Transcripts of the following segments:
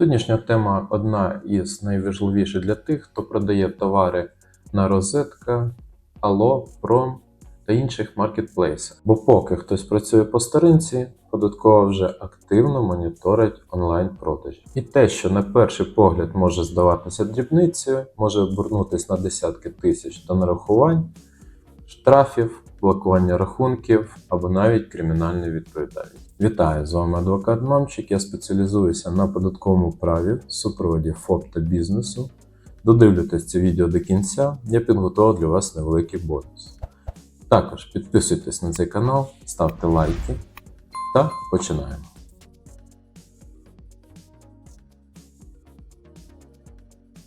Сьогоднішня тема одна із найважливіших для тих, хто продає товари на розетка, Allo, Prom та інших маркетплейсах. Бо поки хтось працює по старинці, податкова вже активно моніторить онлайн-продажі. І те, що на перший погляд може здаватися дрібницею, може обернутися на десятки тисяч до нарахувань, штрафів, блокування рахунків або навіть кримінальної відповідальності. Вітаю, з вами адвокат Мамчик. Я спеціалізуюся на податковому праві, супроводі ФОП та бізнесу. Додивлюйтесь це відео до кінця, я підготував для вас невеликий бонус. Також підписуйтесь на цей канал, ставте лайки та починаємо.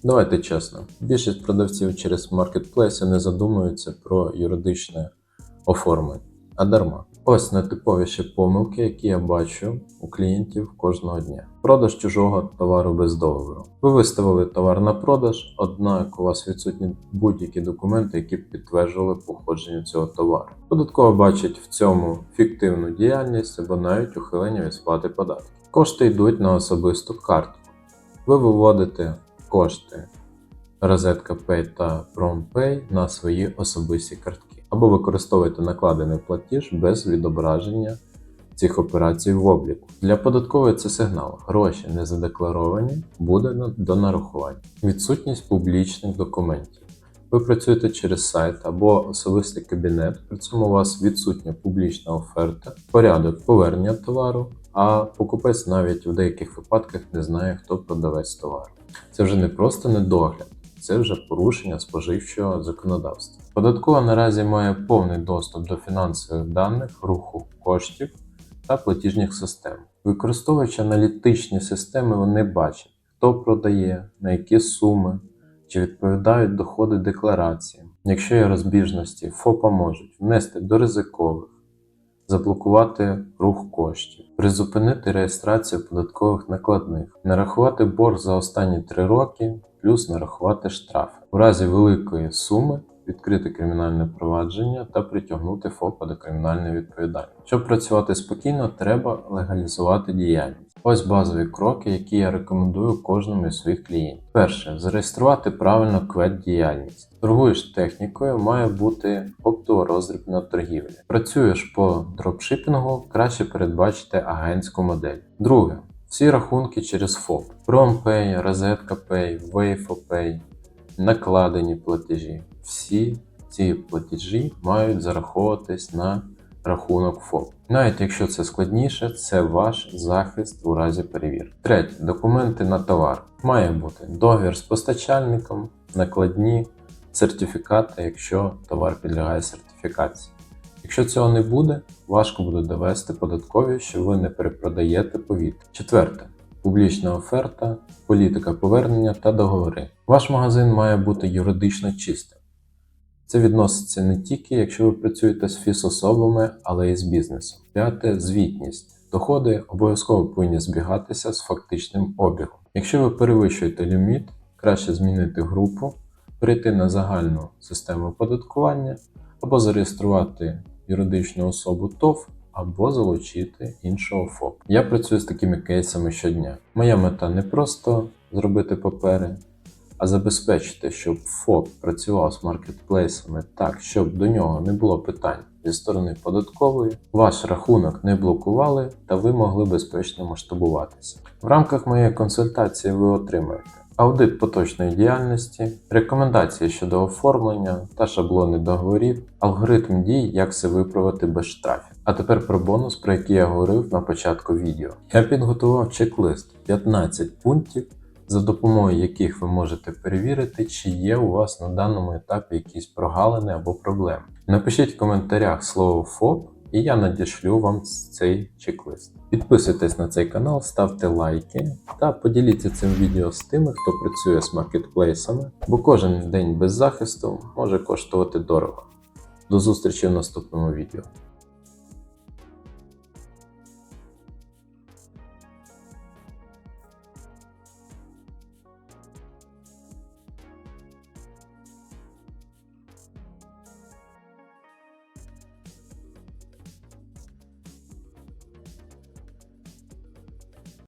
Давайте чесно, більшість продавців через маркетплейси не задумуються про юридичне оформлення, а дарма. Ось найтиповіші помилки, які я бачу у клієнтів кожного дня. Продаж чужого товару без договору. Ви виставили товар на продаж, однак у вас відсутні будь-які документи, які б підтверджували походження цього товару. Податково бачить в цьому фіктивну діяльність або навіть ухилення від сплати податків. Кошти йдуть на особисту картку. Ви виводите кошти розетка Pay та PromPay на свої особисті картки. Або використовуєте накладений платіж без відображення цих операцій в обліку. Для податкової це сигнал. Гроші не задекларовані, буде до нарахування. Відсутність публічних документів. Ви працюєте через сайт або особистий кабінет, при цьому у вас відсутня публічна оферта, порядок повернення товару, а покупець навіть в деяких випадках не знає, хто продавець товару. Це вже не просто недогляд, це вже порушення споживчого законодавства. Податкова наразі має повний доступ до фінансових даних, руху коштів та платіжних систем. Використовуючи аналітичні системи, вони бачать, хто продає, на які суми, чи відповідають доходи декларації. Якщо є розбіжності, ФОПа можуть внести до ризикових, заблокувати рух коштів, призупинити реєстрацію податкових накладних, нарахувати борг за останні 3 роки, плюс нарахувати штрафи. У разі великої суми відкрити кримінальне провадження та притягнути ФОПа до кримінальної відповідальності. Щоб працювати спокійно, треба легалізувати діяльність. Ось базові кроки, які я рекомендую кожному із своїх клієнтів. Перше, зареєструвати правильно квет діяльність. Торгуєш технікою, має бути оптово-роздрібна торгівля. Працюєш по дропшипінгу, краще передбачити агентську модель. Друге, всі рахунки через ФОП. PromPay, RosetkaPay, WaveOPay, накладені платежі. Всі ці платежі мають зараховуватись на рахунок ФОП. Навіть якщо це складніше, це ваш захист у разі перевірки. Третє. Документи на товар. Має бути договір з постачальником, накладні, сертифікати, якщо товар підлягає сертифікації. Якщо цього не буде, важко буде довести податкові, що ви не перепродаєте повітря. Четверте. Публічна оферта, політика повернення та договори. Ваш магазин має бути юридично чистим. Це відноситься не тільки, якщо ви працюєте з фізособами, але й з бізнесом. П'яте звітність. Доходи обов'язково повинні збігатися з фактичним обігом. Якщо ви перевищуєте ліміт, краще змінити групу, перейти на загальну систему оподаткування або зареєструвати юридичну особу ТОВ або залучити іншого ФОП. Я працюю з такими кейсами щодня. Моя мета не просто зробити папери, а забезпечити, щоб ФОП працював з маркетплейсами так, щоб до нього не було питань зі сторони податкової, ваш рахунок не блокували та ви могли безпечно масштабуватися. В рамках моєї консультації ви отримаєте аудит поточної діяльності, рекомендації щодо оформлення та шаблони договорів, алгоритм дій, як все виправити без штрафів. А тепер про бонус, про який я говорив на початку відео. Я підготував чек-лист 15 пунктів за допомогою яких ви можете перевірити, чи є у вас на даному етапі якісь прогалини або проблеми. Напишіть в коментарях слово ФОП, і я надішлю вам цей чек-лист. Підписуйтесь на цей канал, ставте лайки та поділіться цим відео з тими, хто працює з маркетплейсами, бо кожен день без захисту може коштувати дорого. До зустрічі в наступному відео.